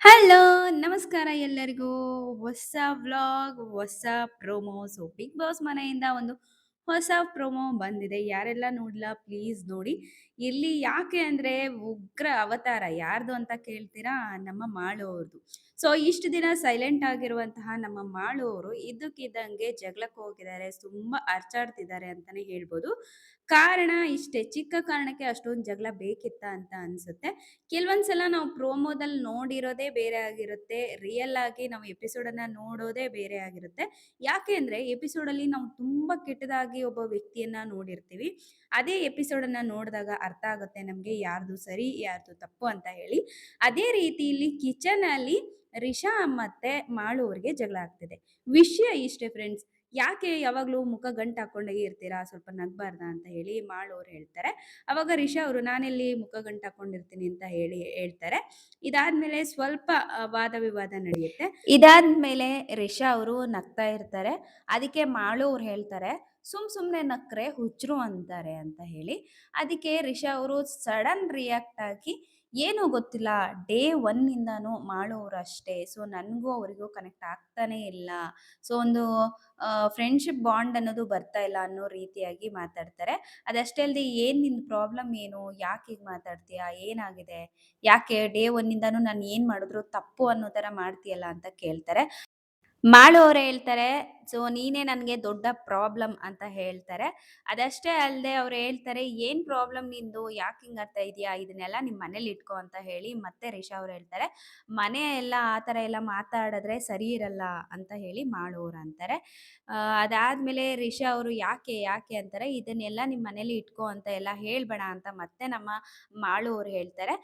Hello! ನಮಸ್ಕಾರ ಎಲ್ಲರಿಗೂ. ಹೊಸ ವ್ಲಾಗ್, ಹೊಸ ಪ್ರೊಮೋ. ಸೊ, ಬಿಗ್ ಬಾಸ್ ಮನೆಯಿಂದ ಒಂದು ಹೊಸ ಪ್ರೊಮೋ ಬಂದಿದೆ. ಯಾರೆಲ್ಲ ನೋಡ್ಲಾ ಪ್ಲೀಸ್ ನೋಡಿ. ಇಲ್ಲಿ ಯಾಕೆ ಅಂದ್ರೆ ಉಗ್ರ ಅವತಾರ ಯಾರ್ದು ಅಂತ ಕೇಳ್ತೀರಾ? ನಮ್ಮ ಮಾಳು ಅವ್ರದ್ದು. ಸೊ, ಇಷ್ಟು ದಿನ ಸೈಲೆಂಟ್ ಆಗಿರುವಂತಹ ನಮ್ಮ ಮಾಳು ಅವರು ಇದ್ದಕ್ಕಿದ್ದಂಗೆ ಜಗಳಕ್ಕೆ ಹೋಗಿದ್ದಾರೆ. ತುಂಬಾ ಅರ್ಚಾಡ್ತಿದ್ದಾರೆ ಅಂತಾನೆ ಹೇಳ್ಬೋದು. ಕಾರಣ ಇಷ್ಟೇ. ಚಿಕ್ಕ ಕಾರಣಕ್ಕೆ ಅಷ್ಟೊಂದು ಜಗಳ ಬೇಕಿತ್ತ ಅಂತ ಅನ್ಸುತ್ತೆ. ಕೆಲವೊಂದ್ಸಲ ನಾವು ಪ್ರೋಮೋದಲ್ಲಿ ನೋಡಿರೋದೇ ಬೇರೆ ಆಗಿರುತ್ತೆ. ರಿಯಲ್ ಆಗಿ ನಾವು ಎಪಿಸೋಡನ್ನ ನೋಡೋದೇ ಬೇರೆ ಆಗಿರುತ್ತೆ. ಯಾಕೆ ಅಂದ್ರೆ ಎಪಿಸೋಡಲ್ಲಿ ನಾವು ತುಂಬಾ ಕೆಟ್ಟದಾಗಿ ಒಬ್ಬ ವ್ಯಕ್ತಿಯನ್ನ ನೋಡಿರ್ತೀವಿ. ಅದೇ ಎಪಿಸೋಡನ್ನ ನೋಡಿದಾಗ ಅರ್ಥ ಆಗುತ್ತೆ ನಮ್ಗೆ ಯಾರ್ದು ಸರಿ, ಯಾರ್ದು ತಪ್ಪು ಅಂತ ಹೇಳಿ. ಅದೇ ರೀತಿ ಇಲ್ಲಿ ಕಿಚನಲ್ಲಿ ರಿಷಾ ಮತ್ತೆ ಮಾಳು ಅವ್ರಿಗೆ ಜಗಳ ಆಗ್ತಿದೆ. ವಿಷಯ ಇಷ್ಟೇ ಫ್ರೆಂಡ್ಸ್. ಯಾಕೆ ಯಾವಾಗಲೂ ಮುಖ ಗಂಟು ಹಾಕೊಂಡೇ ಇರ್ತೀರಾ? ಸ್ವಲ್ಪ ನಗ್ಬಾರ್ದ ಅಂತ ಹೇಳಿ ಅವ್ರು ಹೇಳ್ತಾರೆ. ಅವಾಗ ರಿಷಾ ಅವರು, ನಾನೆಲ್ಲಿ ಮುಖ ಗಂಟು ಹಾಕೊಂಡಿರ್ತೀನಿ ಅಂತ ಹೇಳಿ ಹೇಳ್ತಾರೆ. ಇದಾದ್ಮೇಲೆ ಸ್ವಲ್ಪ ವಾದ ವಿವಾದ ನಡೆಯುತ್ತೆ. ಇದಾದ್ಮೇಲೆ ರಿಷಾ ಅವರು ನಗ್ತಾ ಇರ್ತಾರೆ. ಅದಕ್ಕೆ ಮಾಳು ಹೇಳ್ತಾರೆ ಸುಮ್ ಸುಮ್ನೆ ನಕ್ರೆ ಹುಚ್ಚರು ಅಂತಾರೆ ಅಂತ ಹೇಳಿ. ಅದಕ್ಕೆ ರಿಷಾ ಅವರು ಸಡನ್ ರಿಯಾಕ್ಟ್ ಆಗಿ, ಏನೂ ಗೊತ್ತಿಲ್ಲ, ಡೇ ಒನ್ ಮಾಡೋರು ಅಷ್ಟೇ. ಸೊ ನನಗೂ ಅವರಿಗೂ ಕನೆಕ್ಟ್ ಆಗ್ತಾನೆ ಇಲ್ಲ. ಸೊ ಒಂದು ಫ್ರೆಂಡ್ಶಿಪ್ ಬಾಂಡ್ ಅನ್ನೋದು ಬರ್ತಾ ಇಲ್ಲ ಅನ್ನೋ ರೀತಿಯಾಗಿ ಮಾತಾಡ್ತಾರೆ. ಅದಷ್ಟೇ ಅಲ್ಲದೆ ಏನು ನಿನ್ನ ಪ್ರಾಬ್ಲಮ್ ಏನು? ಯಾಕೆ ಹೀಗೆ ಮಾತಾಡ್ತೀಯಾ? ಏನಾಗಿದೆ? ಯಾಕೆ ಡೇ ಒನ್ ಇಂದಾನು ನಾನು ಏನು ಮಾಡಿದ್ರು ತಪ್ಪು ಅನ್ನೋ ಥರ ಮಾಡ್ತೀಯಲ್ಲ ಅಂತ ಕೇಳ್ತಾರೆ. ಅವ್ರು ಹೇಳ್ತಾರೆ ಸೊ, ನೀನೇ ನನಗೆ ದೊಡ್ಡ ಪ್ರಾಬ್ಲಮ್ ಅಂತ ಹೇಳ್ತಾರೆ. ಅದಷ್ಟೇ ಅಲ್ಲದೆ ಅವ್ರು ಹೇಳ್ತಾರೆ, ಏನು ಪ್ರಾಬ್ಲಮ್ ನಿಂದು? ಯಾಕೆ ಹಿಂಗೆ ಅರ್ಥ ಇದೆಯಾ ಇದನ್ನೆಲ್ಲ ನಿಮ್ಮ ಮನೇಲಿ ಇಟ್ಕೋ ಅಂತ ಹೇಳಿ ಮತ್ತೆ ರಿಷಾ ಅವ್ರು ಹೇಳ್ತಾರೆ. ಮನೆ ಎಲ್ಲ ಆ ಥರ ಎಲ್ಲ ಮಾತಾಡಿದ್ರೆ ಸರಿ ಇರಲ್ಲ ಅಂತ ಹೇಳಿ ಮಾಡೋರು ಅಂತಾರೆ. ಅದಾದಮೇಲೆ ರಿಷಾ ಅವರು ಯಾಕೆ ಯಾಕೆ ಅಂತಾರೆ ಇದನ್ನೆಲ್ಲ ನಿಮ್ಮ ಮನೇಲಿ ಇಟ್ಕೋ ಅಂತ ಎಲ್ಲ ಹೇಳ್ಬೇಡ ಅಂತ ಮತ್ತೆ ನಮ್ಮ ಮಾಳು ಹೇಳ್ತಾರೆ.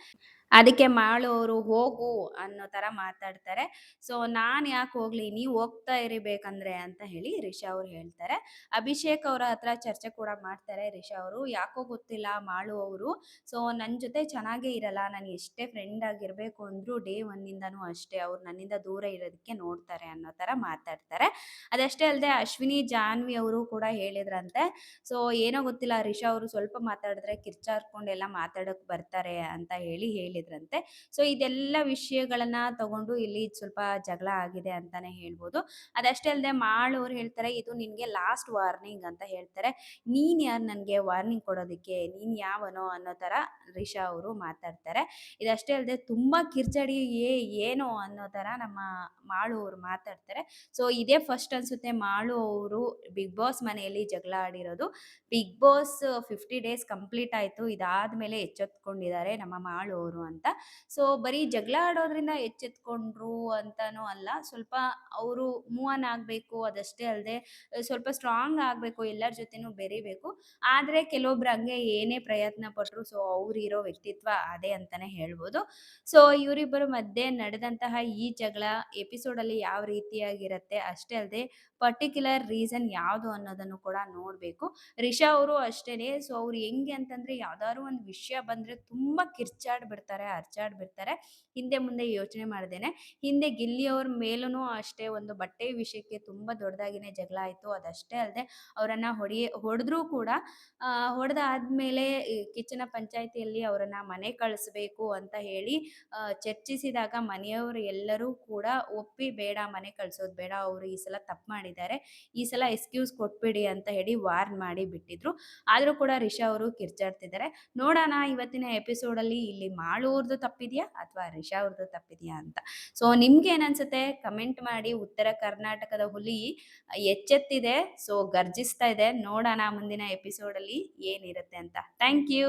ಅದಕ್ಕೆ ಅವರು ಹೋಗು ಅನ್ನೋ ತರ ಮಾತಾಡ್ತಾರೆ. ಸೊ, ನಾನು ಯಾಕೆ ಹೋಗ್ಲಿ ನೀವು ಹೋಗ್ತಾ ಇರಿ ಬೇಕಂದ್ರೆ ಅಂತ ಹೇಳಿ ರಿಷಾ ಅವ್ರು ಹೇಳ್ತಾರೆ. ಅಭಿಷೇಕ್ ಅವರ ಹತ್ರ ಚರ್ಚೆ ಕೂಡ ಮಾಡ್ತಾರೆ ರಿಷಾ ಅವರು. ಯಾಕೋ ಗೊತ್ತಿಲ್ಲ ಮಾಳು ಅವರು ಸೊ ನನ್ನ ಜೊತೆ ಚೆನ್ನಾಗೇ ಇರಲ್ಲ. ನಾನು ಎಷ್ಟೇ ಫ್ರೆಂಡ್ ಆಗಿರ್ಬೇಕು ಅಂದ್ರು ಡೇ ಒನ್ ಇಂದಾನು ಅಷ್ಟೇ. ಅವ್ರು ನನ್ನಿಂದ ದೂರ ಇರೋದಕ್ಕೆ ನೋಡ್ತಾರೆ ಅನ್ನೋ ತರ ಮಾತಾಡ್ತಾರೆ. ಅದಷ್ಟೇ ಅಲ್ಲದೆ ಅಶ್ವಿನಿ, ಜಾನ್ವಿ ಅವರು ಕೂಡ ಹೇಳಿದ್ರಂತೆ. ಸೊ ಏನೋ ಗೊತ್ತಿಲ್ಲ ರಿಷಾ ಅವರು ಸ್ವಲ್ಪ ಮಾತಾಡಿದ್ರೆ ಕಿರ್ಚಾರ್ಕೊಂಡು ಎಲ್ಲ ಮಾತಾಡಕ್ ಬರ್ತಾರೆ ಅಂತ ಹೇಳಿ ಹೇಳಿದ್ರಂತೆ. ಸೊ ಇದೆಲ್ಲ ವಿಷಯಗಳನ್ನ ತಗೊಂಡು ಇಲ್ಲಿ ಸ್ವಲ್ಪ ಜಗಳ ಆಗಿದೆ ಅಂತಾನೆ ಹೇಳ್ಬೋದು. ಅದಷ್ಟೇ ಅಲ್ಲದೆ ಮಾಳು ಅವ್ರು ಹೇಳ್ತಾರೆ, ಇದು ನಿನ್ಗೆ ಲಾಸ್ಟ್ ವಾರ್ನಿಂಗ್ ಅಂತ ಹೇಳ್ತಾರೆ. ನೀನ್ ಯಾರು ನನ್ಗೆ ವಾರ್ನಿಂಗ್ ಕೊಡೋದಕ್ಕೆ? ನೀನ್ ಯಾವನೋ ಅನ್ನೋ ತರ ರಿಷಾ ಅವರು ಮಾತಾಡ್ತಾರೆ. ಇದಷ್ಟೇ ಅಲ್ಲದೆ ತುಂಬಾ ಕಿರ್ಚಡಿ ಏ, ಏನೋ ಅನ್ನೋ ತರ ನಮ್ಮ ಮಾಳು ಅವ್ರು ಮಾತಾಡ್ತಾರೆ. ಸೊ ಇದೇ ಫಸ್ಟ್ ಅನ್ಸುತ್ತೆ ಮಾಳು ಅವರು ಬಿಗ್ ಬಾಸ್ ಮನೆಯಲ್ಲಿ ಜಗಳ ಆಡಿರೋದು. Bigg Boss fifty days complete ಆಯ್ತು. ಇದಾದ್ಮೇಲೆ ಎಚ್ಚೆತ್ಕೊಂಡಿದ್ದಾರೆ ನಮ್ಮ ಮಾಳು ಅವರು ಅಂತ. ಸೊ ಬರೀ ಜಗಳ ಆಡೋದ್ರಿಂದ ಎಚ್ಚೆತ್ಕೊಂಡ್ರು ಅಂತಾನೂ ಅಲ್ಲ. ಸ್ವಲ್ಪ ಅವರು ಮೂವನ್ ಆಗ್ಬೇಕು. ಅದಷ್ಟೇ ಅಲ್ಲದೆ ಸ್ವಲ್ಪ ಸ್ಟ್ರಾಂಗ್ ಆಗಬೇಕು, ಎಲ್ಲರ ಜೊತೆನೂ ಬೆರಿಬೇಕು. ಆದರೆ ಕೆಲವೊಬ್ರು ಹಂಗೆ ಏನೇ ಪ್ರಯತ್ನ ಪಟ್ರು ಸೊ ಅವ್ರಿರೋ ವ್ಯಕ್ತಿತ್ವ ಅದೇ ಅಂತಾನೆ ಹೇಳ್ಬೋದು. ಸೊ, ಇವರಿಬ್ಬರ ಮಧ್ಯೆ ನಡೆದಂತಹ ಈ ಜಗಳ ಎಪಿಸೋಡಲ್ಲಿ ಯಾವ ರೀತಿಯಾಗಿರುತ್ತೆ ಅಷ್ಟೇ ಅಲ್ಲದೆ ಪರ್ಟಿಕ್ಯುಲರ್ ರೀಸನ್ ಯಾವುದು ಅನ್ನೋದನ್ನು ಕೂಡ ನೋಡಬೇಕು. ರಿಷಾ ಅವರು ಅಷ್ಟೇನೆ. ಸೊ ಅವ್ರು ಹೆಂಗೆ ಅಂತಂದ್ರೆ ಯಾವ್ದಾದ್ರು ಒಂದು ವಿಷಯ ಬಂದ್ರೆ ತುಂಬಾ ಕಿರ್ಚಾಡ್ಬಿಡ್ತಾರೆ, ಅರ್ಚಾಡ್ಬಿಡ್ತಾರೆ. ಹಿಂದೆ ಮುಂದೆ ಯೋಚನೆ ಮಾಡ್ದೇನೆ. ಹಿಂದೆ ಗಿಲ್ಲಿ ಅವ್ರ ಮೇಲೂ ಅಷ್ಟೇ ಒಂದು ಬಟ್ಟೆ ವಿಷಯಕ್ಕೆ ತುಂಬಾ ದೊಡ್ಡದಾಗಿನೇ ಜಗಳ ಆಯ್ತು. ಅದಷ್ಟೇ ಅಲ್ಲದೆ ಅವರನ್ನ ಹೊಡಿ ಹೊಡೆದ್ರೂ ಕೂಡ ಹೊಡೆದಾದ್ಮೇಲೆ ಕಿಚ್ಚನ ಪಂಚಾಯಿತಿಯಲ್ಲಿ ಅವರನ್ನ ಮನೆ ಕಳಿಸ್ಬೇಕು ಅಂತ ಹೇಳಿ ಚರ್ಚಿಸಿದಾಗ ಮನೆಯವರು ಎಲ್ಲರೂ ಕೂಡ ಒಪ್ಪಿ ಬೇಡ ಮನೆ ಕಳಿಸೋದು ಬೇಡ. ಅವರು ಈ ಸಲ ತಪ್ಪು ಮಾಡಿದ್ದಾರೆ. ಈ ಸಲ ಎಕ್ಸ್ಕ್ಯೂಸ್ ಕೊಟ್ಬಿಡಿ ಅಂತ ಹೇಳಿ ವಾರ್ನ್ ಮಾಡಿ ಬಿಟ್ಟಿದ್ರು. ಆದ್ರೂ ಕೂಡ ರಿಷಾ ಅವರು ಕಿರ್ಚಾಡ್ತಿದ್ದಾರೆ. ನೋಡೋಣ ಇವತ್ತಿನ ಎಪಿಸೋಡಲ್ಲಿ ಇಲ್ಲಿ ಮಾಳೂರ್ದು ತಪ್ಪಿದೆಯಾ? ಅಥವಾ ರಿಷಾ ಅವ್ರದ್ದು ತಪ್ಪಿದ್ಯಾ ಅಂತ. ಸೊ ನಿಮ್ಗೆ ಏನನ್ಸುತ್ತೆ? ಕಮೆಂಟ್ ಮಾಡಿ. ಉತ್ತರ ಕರ್ನಾಟಕದ ಹುಲಿ ಎಚ್ಚೆತ್ತಿದೆ. ಸೊ ಗರ್ಜಿಸ್ತಾ ಇದೆ. ನೋಡೋಣ ಮುಂದಿನ ಎಪಿಸೋಡಲ್ಲಿ ಏನಿರುತ್ತೆ ಅಂತ. Thank you.